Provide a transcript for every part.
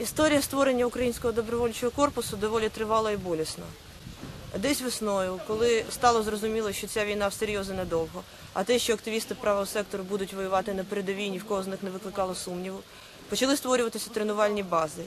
Історія створення українського добровольчого корпусу доволі тривала і болісна. Десь весною, коли стало зрозуміло, що ця війна всерйоз і недовго, а те, що активісти правого сектору будуть воювати на передовій, ні в кого з них не викликало сумніву, почали створюватися тренувальні бази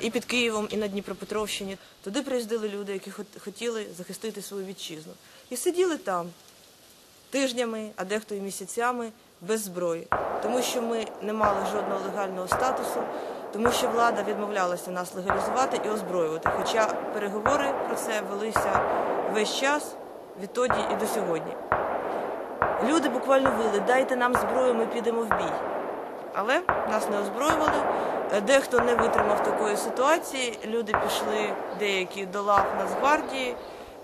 і під Києвом, і на Дніпропетровщині. Туди приїздили люди, які хотіли захистити свою вітчизну. І сиділи там тижнями, а дехто і місяцями без зброї, тому що ми не мали жодного легального статусу, тому що влада відмовлялася нас легалізувати і озброювати. Хоча переговори про це велися весь час відтоді і до сьогодні. Люди буквально вили, дайте нам зброю, ми підемо в бій. Але нас не озброювали. Е, Дехто не витримав такої ситуації. Люди пішли деякі до лав Нацгвардії,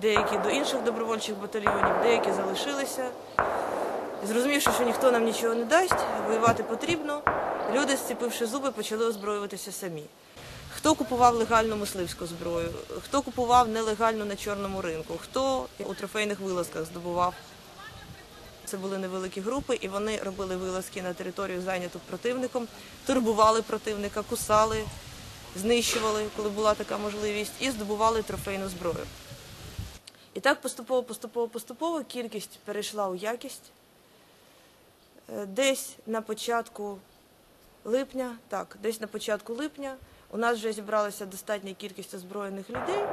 деякі до інших добровольчих батальйонів, деякі залишилися. Зрозумівши, що ніхто нам нічого не дасть, воювати потрібно. Люди, зціпивши зуби, почали озброюватися самі. Хто купував легальну мисливську зброю, хто купував нелегальну на чорному ринку, хто у трофейних вилазках здобував це були невеликі групи, і вони робили вилазки на територію, зайняту противником, турбували противника, кусали, знищували, коли була така можливість, і здобували трофейну зброю. І так поступово, поступово, поступово кількість перейшла у якість. Десь на початку липня, так, десь на початку липня у нас вже зібралася достатня кількість озброєних людей,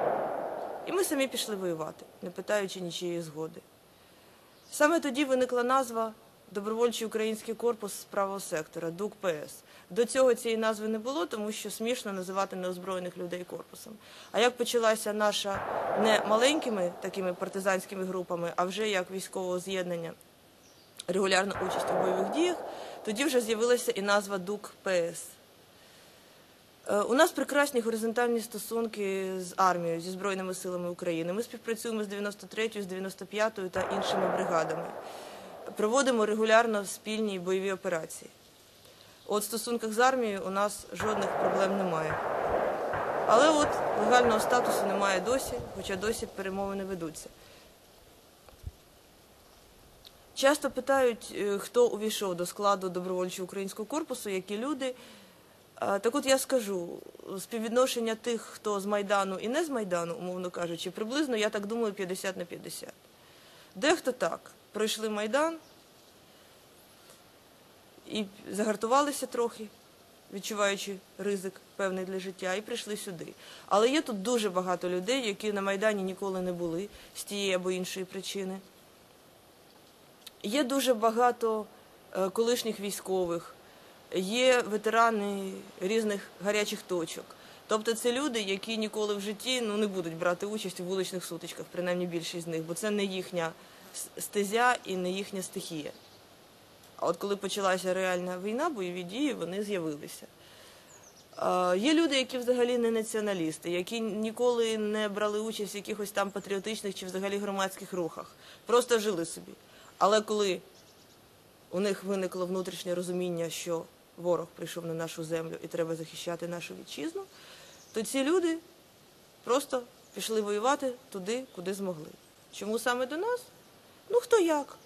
і ми самі пішли воювати, не питаючи нічиєї згоди. Саме тоді виникла назва Добровольчий український корпус з правого сектора ДУК ПС. До цього цієї назви не було, тому що смішно називати неозброєних людей корпусом. А як почалася наша не маленькими такими партизанськими групами, а вже як військового з'єднання, регулярна участь у бойових діях, тоді вже з'явилася і назва ДУК ПС. Е, У нас прекрасні горизонтальні стосунки з армією, зі Збройними силами України. Ми співпрацюємо з 93-ю, з 95-ю та іншими бригадами. Проводимо регулярно спільні бойові операції. От в стосунках з армією у нас жодних проблем немає. Але от легального статусу немає досі, хоча досі перемовини ведуться. Часто питають, е, хто увійшов до складу добровольчого українського корпусу, які люди. Так от я скажу, співвідношення тих, хто з Майдану і не з Майдану, умовно кажучи, приблизно, я так думаю, 50 на 50. Дехто так, пройшли Майдан і загартувалися трохи, відчуваючи ризик певний для життя, і прийшли сюди. Але є тут дуже багато людей, які на Майдані ніколи не були з тієї або іншої причини. Є дуже багато е, колишніх військових, є ветерани різних гарячих точок. Тобто це люди, які ніколи в житті ну, не будуть брати участь у вуличних сутичках, принаймні більшість з них, бо це не їхня стезя і не їхня стихія. А от коли почалася реальна війна, бойові дії, вони з'явилися. Є люди, які взагалі не націоналісти, які ніколи не брали участь в якихось там патріотичних чи взагалі громадських рухах, просто жили собі. Але коли у них виникло внутрішнє розуміння, що ворог прийшов на нашу землю і треба захищати нашу вітчизну, то ці люди просто пішли воювати туди, куди змогли. Чому саме до нас? Ну хто як?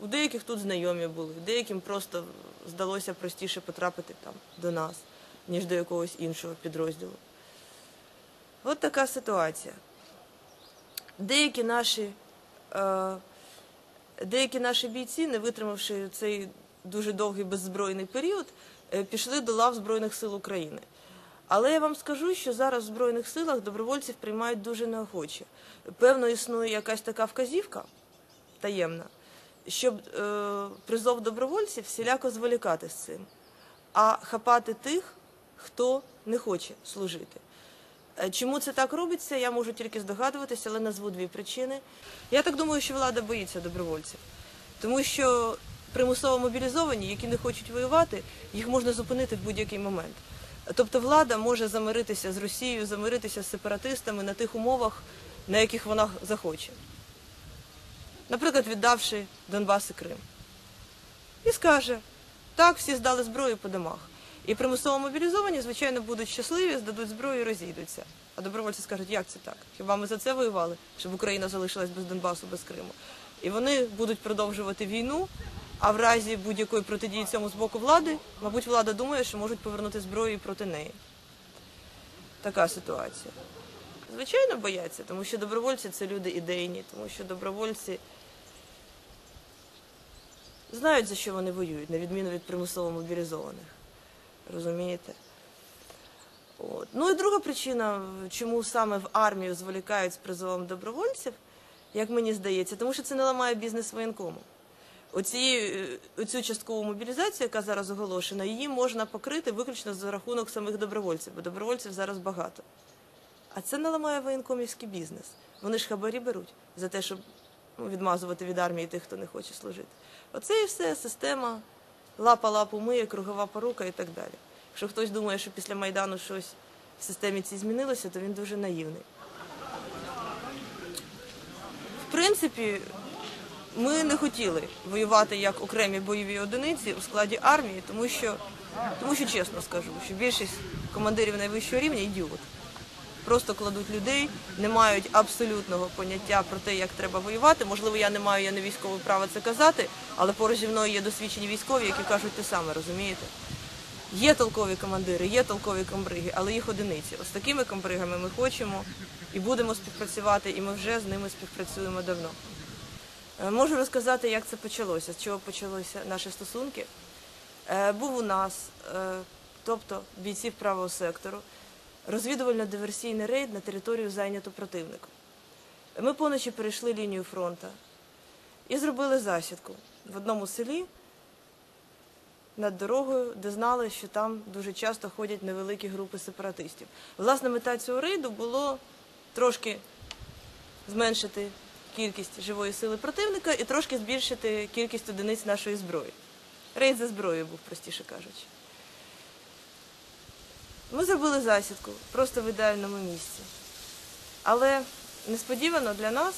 У деяких тут знайомі були, деяким просто здалося простіше потрапити там до нас, ніж до якогось іншого підрозділу. От така ситуація. Деякі наші, е, деякі наші бійці, не витримавши цей дуже довгий беззбройний період, е, пішли до лав Збройних сил України. Але я вам скажу, що зараз в Збройних силах добровольців приймають дуже неохоче. Певно, існує якась така вказівка таємна, щоб е, призов добровольців всіляко зволікати з цим, а хапати тих, хто не хоче служити. Е, Чому це так робиться, я можу тільки здогадуватися, але назву дві причини. Я так думаю, що влада боїться добровольців, тому що примусово мобілізовані, які не хочуть воювати, їх можна зупинити в будь-який момент. Тобто влада може замиритися з Росією, замиритися з сепаратистами на тих умовах, на яких вона захоче. Наприклад, віддавши Донбас і Крим. І скаже, так, всі здали зброю по домах. І примусово мобілізовані, звичайно, будуть щасливі, здадуть зброю і розійдуться. А добровольці скажуть, як це так? Хіба ми за це воювали, щоб Україна залишилась без Донбасу, без Криму? І вони будуть продовжувати війну, а в разі будь-якої протидії цьому з боку влади, мабуть, влада думає, що можуть повернути зброю проти неї. така ситуація. Звичайно, бояться, тому що добровольці це люди ідейні, тому що добровольці знають, за що вони воюють, на відміну від примусово мобілізованих. Розумієте? От. Ну і друга причина, чому саме в армію зволікають з призовом добровольців, як мені здається, тому що це не ламає бізнес воєнкому. Оці, е, оцю часткову мобілізацію, яка зараз оголошена, її можна покрити виключно за рахунок самих добровольців, бо добровольців зараз багато. А це не ламає воєнкомівський бізнес. Вони ж хабарі беруть за те, щоб ну, відмазувати від армії тих, хто не хоче служити. Оце і все система лапа лапу миє, кругова порука і так далі. Якщо хтось думає, що після Майдану щось в системі цій змінилося, то він дуже наївний. В принципі, ми не хотіли воювати як окремі бойові одиниці у складі армії, тому що, тому що чесно скажу, що більшість командирів найвищого рівня ідіот. Просто кладуть людей, не мають абсолютного поняття про те, як треба воювати. Можливо, я не маю, я не військове право це казати, але поруч зі мною є досвідчені військові, які кажуть те саме, розумієте? Є толкові командири, є толкові комбриги, але їх одиниці. Ось такими комбригами ми хочемо і будемо співпрацювати, і ми вже з ними співпрацюємо давно. Е, Можу розказати, як це почалося, з чого почалися наші стосунки. Е, Був у нас, е, тобто бійців правого сектору, розвідувально-диверсійний рейд на територію зайняту противником. Ми поночі перейшли лінію фронту і зробили засідку в одному селі над дорогою, де знали, що там дуже часто ходять невеликі групи сепаратистів. Власне, мета цього рейду було трошки зменшити кількість живої сили противника і трошки збільшити кількість одиниць нашої зброї. Рейд за зброєю був, простіше кажучи. Ми зробили засідку просто в ідеальному місці. Але несподівано для нас,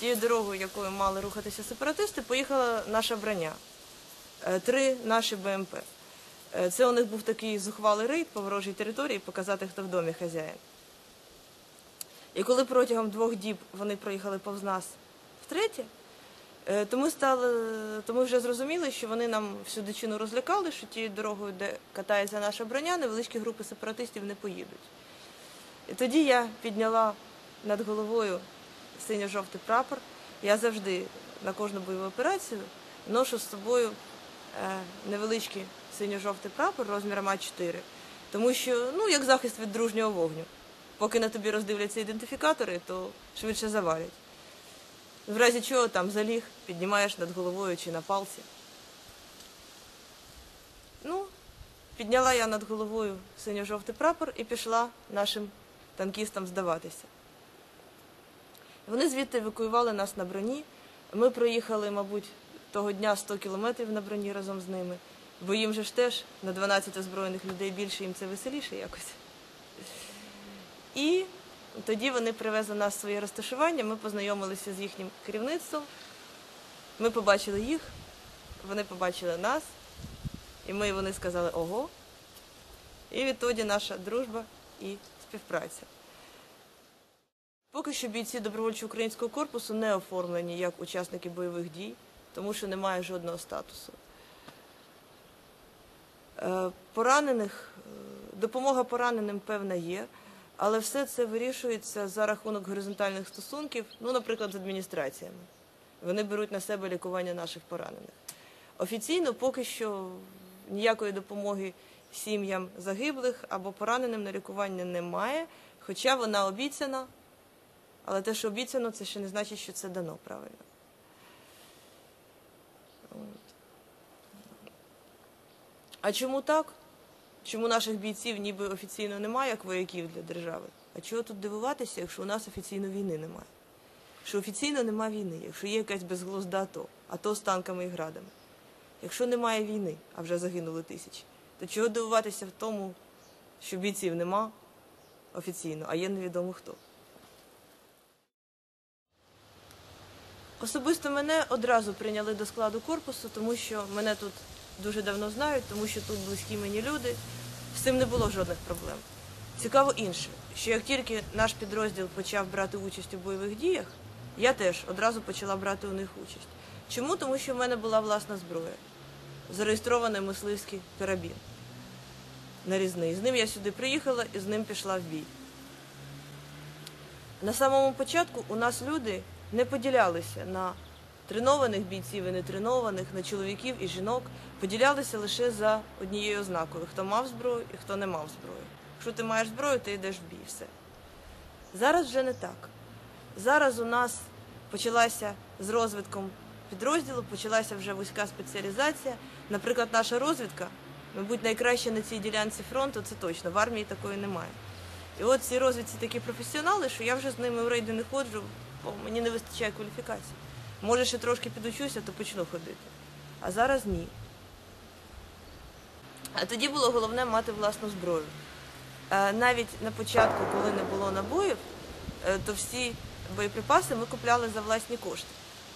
тією дорогою, якою мали рухатися сепаратисти, поїхала наша броня. Е, Три наші БМП. Е, Це у них був такий зухвалий рейд по ворожій території показати, хто в домі хазяїн. І коли протягом двох діб вони проїхали повз нас втретє, е, то ми стали, то ми вже зрозуміли, що вони нам всю дичину розлякали, що тією дорогою, де катається наша броня, невеличкі групи сепаратистів не поїдуть. І тоді я підняла над головою синьо-жовтий прапор. Я завжди на кожну бойову операцію ношу з собою е, невеличкий синьо-жовтий прапор розміром А4, тому що ну, як захист від дружнього вогню. Поки на тобі роздивляться ідентифікатори, то швидше завалять. В разі чого там заліг, піднімаєш над головою чи на палці. Ну, підняла я над головою синьо-жовтий прапор і пішла нашим танкістам здаватися. Вони звідти евакуювали нас на броні. Ми проїхали, мабуть, того дня 100 кілометрів на броні разом з ними, бо їм же ж теж на 12 озброєних людей більше, їм це веселіше якось. І тоді вони привезли нас в своє розташування, ми познайомилися з їхнім керівництвом, ми побачили їх, вони побачили нас, і ми вони сказали ого. І відтоді наша дружба і співпраця. Поки що бійці добровольчого українського корпусу не оформлені як учасники бойових дій, тому що немає жодного статусу. Е, Поранених, е, допомога пораненим, певна, є, але все це вирішується за рахунок горизонтальних стосунків, ну, наприклад, з адміністраціями. Вони беруть на себе лікування наших поранених. Офіційно поки що ніякої допомоги сім'ям загиблих або пораненим на лікування немає, хоча вона обіцяна. Але те, що обіцяно, це ще не значить, що це дано правильно. А чому так? Чому наших бійців ніби офіційно немає, як вояків для держави? А чого тут дивуватися, якщо у нас офіційно війни немає? Що офіційно немає війни, якщо є якась безглузда АТО, АТО з танками і градами. Якщо немає війни, а вже загинули тисячі, то чого дивуватися в тому, що бійців нема офіційно, а є невідомо хто? Особисто мене одразу прийняли до складу корпусу, тому що мене тут дуже давно знають, тому що тут близькі мені люди. З цим не було жодних проблем. Цікаво інше, що як тільки наш підрозділ почав брати участь у бойових діях, я теж одразу почала брати у них участь. Чому? Тому що в мене була власна зброя, зареєстрований мисливський карабін нарізний. З ним я сюди приїхала і з ним пішла в бій. На самому початку у нас люди не поділялися на тренованих бійців і нетренованих, на чоловіків і жінок, поділялися лише за однією ознакою: хто мав зброю і хто не мав зброю. Якщо ти маєш зброю, ти йдеш в бій. Все. Зараз вже не так. Зараз у нас почалася з розвитком підрозділу, почалася вже вузька спеціалізація. Наприклад, наша розвідка, мабуть, найкраща на цій ділянці фронту, це точно, в армії такої немає. І от ці розвідці такі професіонали, що я вже з ними в рейди не ходжу, бо мені не вистачає кваліфікації. Може, ще трошки підучуся, то почну ходити. А зараз ні. А тоді було головне мати власну зброю. Е, Навіть на початку, коли не було набоїв, е, то всі боєприпаси ми купляли за власні кошти.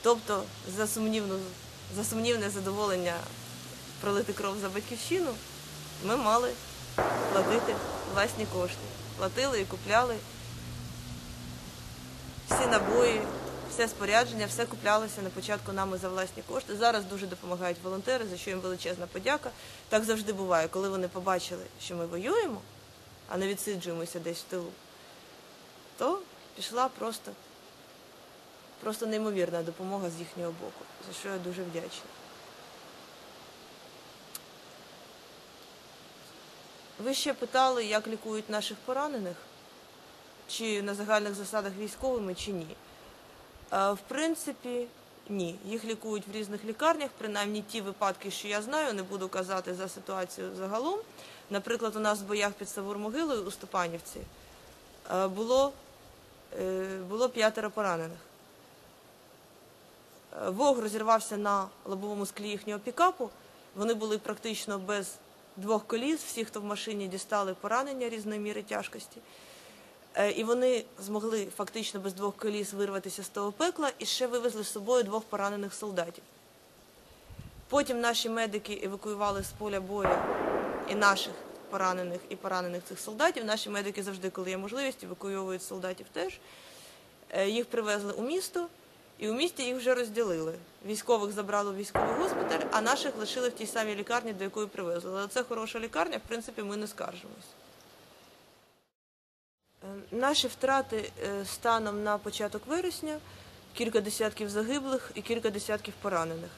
Тобто за, сумнівну, за сумнівне задоволення пролити кров за батьківщину, ми мали платити власні кошти. Платили і купляли всі набої, все спорядження, все куплялося на початку нами за власні кошти. Зараз дуже допомагають волонтери, за що їм величезна подяка. Так завжди буває, коли вони побачили, що ми воюємо, а не відсиджуємося десь в тилу, то пішла просто, просто неймовірна допомога з їхнього боку, за що я дуже вдячна. Ви ще питали, як лікують наших поранених, чи на загальних засадах військовими, чи ні. Е, В принципі, ні. Їх лікують в різних лікарнях, принаймні ті випадки, що я знаю, не буду казати за ситуацію загалом. Наприклад, у нас в боях під Савур-Могилою у Степанівці е, було, е, було п'ятеро поранених. Вог розірвався на лобовому склі їхнього пікапу. Вони були практично без двох коліс. Всі, хто в машині дістали поранення різної міри тяжкості. Е, І вони змогли фактично без двох коліс вирватися з того пекла і ще вивезли з собою двох поранених солдатів. Потім наші медики евакуювали з поля бою і наших поранених, і поранених цих солдатів. Наші медики завжди, коли є можливість, евакуйовують солдатів теж. Е, Їх привезли у місто, і у місті їх вже розділили. Військових забрали в військовий госпіталь, а наших лишили в тій самій лікарні, до якої привезли. Але це хороша лікарня, в принципі, ми не скаржимось. Наші втрати е, станом на початок вересня кілька десятків загиблих і кілька десятків поранених.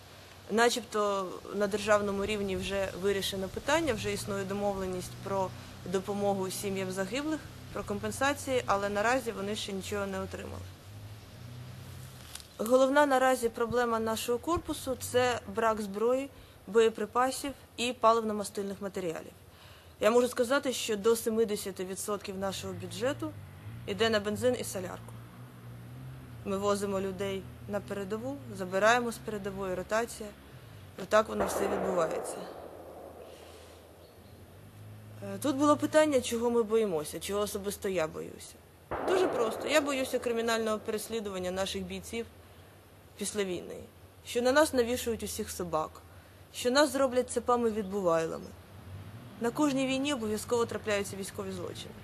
Начебто на державному рівні вже вирішено питання, вже існує домовленість про допомогу сім'ям загиблих, про компенсації, але наразі вони ще нічого не отримали. Головна наразі проблема нашого корпусу це брак зброї, боєприпасів і паливно-мастильних матеріалів. Я можу сказати, що до 70% нашого бюджету йде на бензин і солярку. Ми возимо людей на передову, забираємо з передової ротація. І так воно все відбувається. Е, Тут було питання, чого ми боїмося, чого особисто я боюся. Дуже просто. Я боюся кримінального переслідування наших бійців після війни, що на нас навішують усіх собак, що нас зроблять цепами відбувайлами. На кожній війні обов'язково трапляються військові злочини.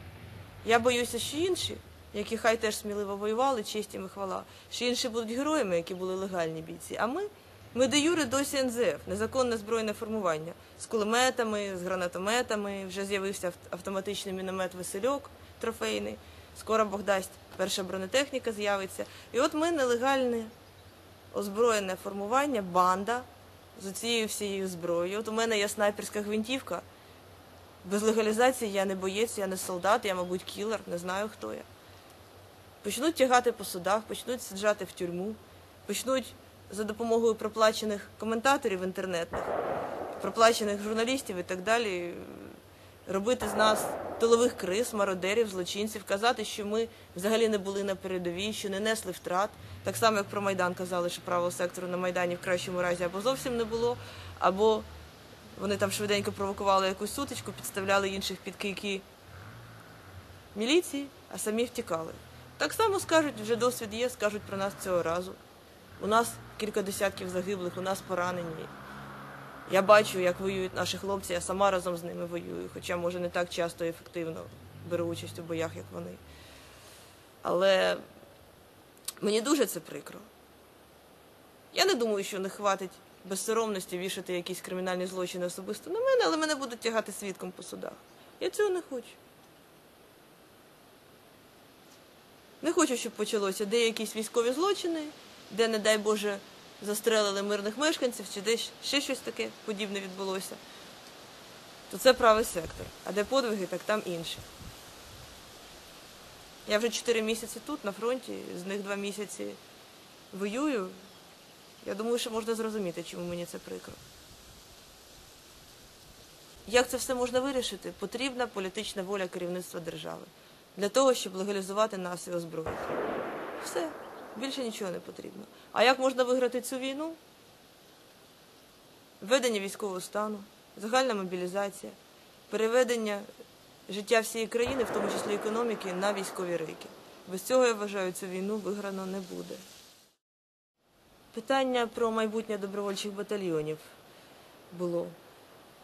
Я боюся, що інші, які хай теж сміливо воювали, честь їм і хвала, що інші будуть героями, які були легальні бійці. А ми, ми де юре досі НЗФ, незаконне збройне формування з кулеметами, з гранатометами. Вже з'явився автоматичний міномет Васильок трофейний. Скоро Бог дасть, перша бронетехніка з'явиться. І от ми нелегальне озброєне формування, банда з цією всією зброєю. От у мене є снайперська гвинтівка. Без легалізації я не боєць, я не солдат, я, мабуть, кілер, не знаю, хто я. Почнуть тягати по судах, почнуть саджати в тюрму, почнуть за допомогою проплачених коментаторів інтернетних, проплачених журналістів і так далі, робити з нас тилових криз, мародерів, злочинців, казати, що ми взагалі не були на передовій, що не несли втрат. Так само, як про Майдан казали, що правого сектору на Майдані в кращому разі або зовсім не було, або вони там швиденько провокували якусь сутичку, підставляли інших під кийки міліції, а самі втікали. Так само скажуть, вже досвід є, скажуть про нас цього разу. У нас кілька десятків загиблих, у нас поранені. Я бачу, як воюють наші хлопці, я сама разом з ними воюю, хоча, може, не так часто і ефективно беру участь у боях, як вони. Але мені дуже це прикро. Я не думаю, що не хватить безсоромності вішати якісь кримінальні злочини особисто на мене, але мене будуть тягати свідком по судах. Я цього не хочу. Не хочу, щоб почалося де якісь військові злочини, де, не дай Боже, застрелили мирних мешканців, чи десь ще щось таке подібне відбулося. То це правий сектор. А де подвиги, так там інші. Я вже 4 місяці тут, на фронті, з них 2 місяці воюю. Я думаю, що можна зрозуміти, чому мені це прикро. Як це все можна вирішити? Потрібна політична воля керівництва держави для того, щоб легалізувати нас і озброїти. Все, більше нічого не потрібно. А як можна виграти цю війну? Введення військового стану, загальна мобілізація, переведення життя всієї країни, в тому числі економіки, на військові рейки. Без цього, я вважаю, цю війну виграно не буде. Питання про майбутнє добровольчих батальйонів було.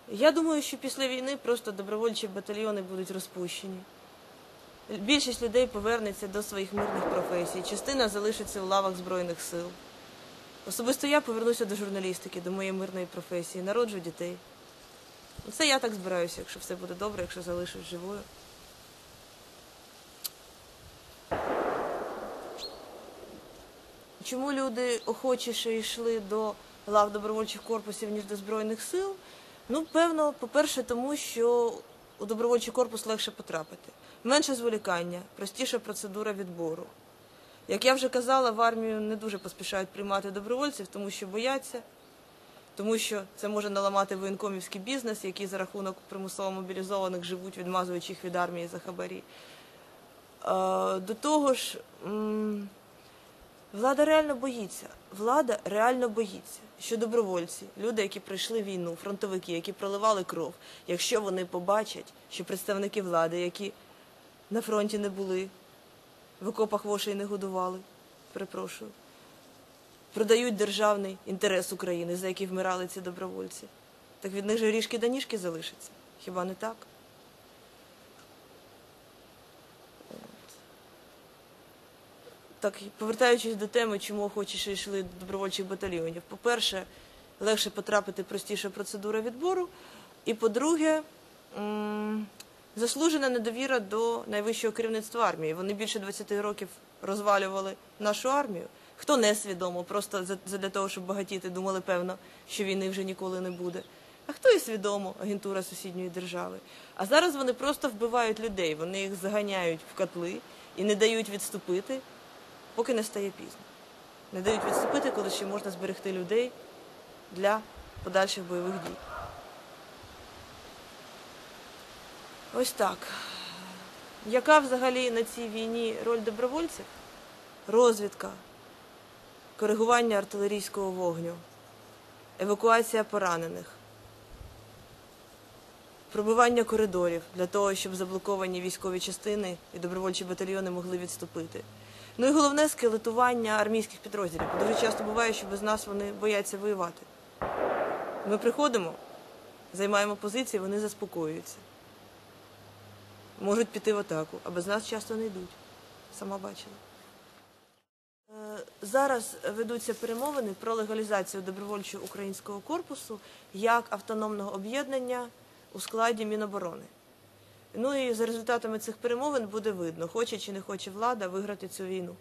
Я думаю, що після війни просто добровольчі батальйони будуть розпущені. Більшість людей повернеться до своїх мирних професій, частина залишиться у лавах Збройних сил. Особисто я повернуся до журналістики, до моєї мирної професії, народжу дітей. Це я так збираюся, якщо все буде добре, якщо залишусь живою. Чому люди охочіше йшли до лав добровольчих корпусів, ніж до Збройних сил? Ну, певно, по-перше, тому що у добровольчий корпус легше потрапити. Менше зволікання, простіша процедура відбору. Як я вже казала, в армію не дуже поспішають приймати добровольців, тому що бояться, тому що це може наламати воєнкомівський бізнес, який за рахунок примусово мобілізованих живуть, відмазуючи їх від армії за хабарі. Е, До того ж, влада реально боїться. Влада реально боїться, що добровольці, люди, які пройшли війну, фронтовики, які проливали кров, якщо вони побачать, що представники влади, які на фронті не були, в окопах вошей не годували, перепрошую, продають державний інтерес України, за який вмирали ці добровольці. Так від них же ріжки до ніжки залишиться. Хіба не так? Так, повертаючись до теми, чому охочіше йшли до добровольчих батальйонів. По-перше, легше потрапити простіша процедура відбору. І по-друге, заслужена недовіра до найвищого керівництва армії. Вони більше 20 років розвалювали нашу армію. Хто не свідомо, просто задля того, щоб багатіти, думали, певно, що війни вже ніколи не буде. А хто і свідомо, агентура сусідньої держави. А зараз вони просто вбивають людей, вони їх заганяють в котли і не дають відступити, поки не стає пізно. Не дають відступити, коли ще можна зберегти людей для подальших бойових дій. Ось так. Яка взагалі на цій війні роль добровольців? Розвідка, коригування артилерійського вогню, евакуація поранених, пробивання коридорів для того, щоб заблоковані військові частини і добровольчі батальйони могли відступити. Ну і головне скелетування армійських підрозділів. Дуже часто буває, що без нас вони бояться воювати. Ми приходимо, займаємо позиції, вони заспокоюються. Можуть піти в атаку, а без нас часто не йдуть. Сама бачила. Е, Зараз ведуться перемовини про легалізацію добровольчого українського корпусу як автономного об'єднання у складі Міноборони. Ну і за результатами цих перемовин буде видно, хоче чи не хоче влада виграти цю війну.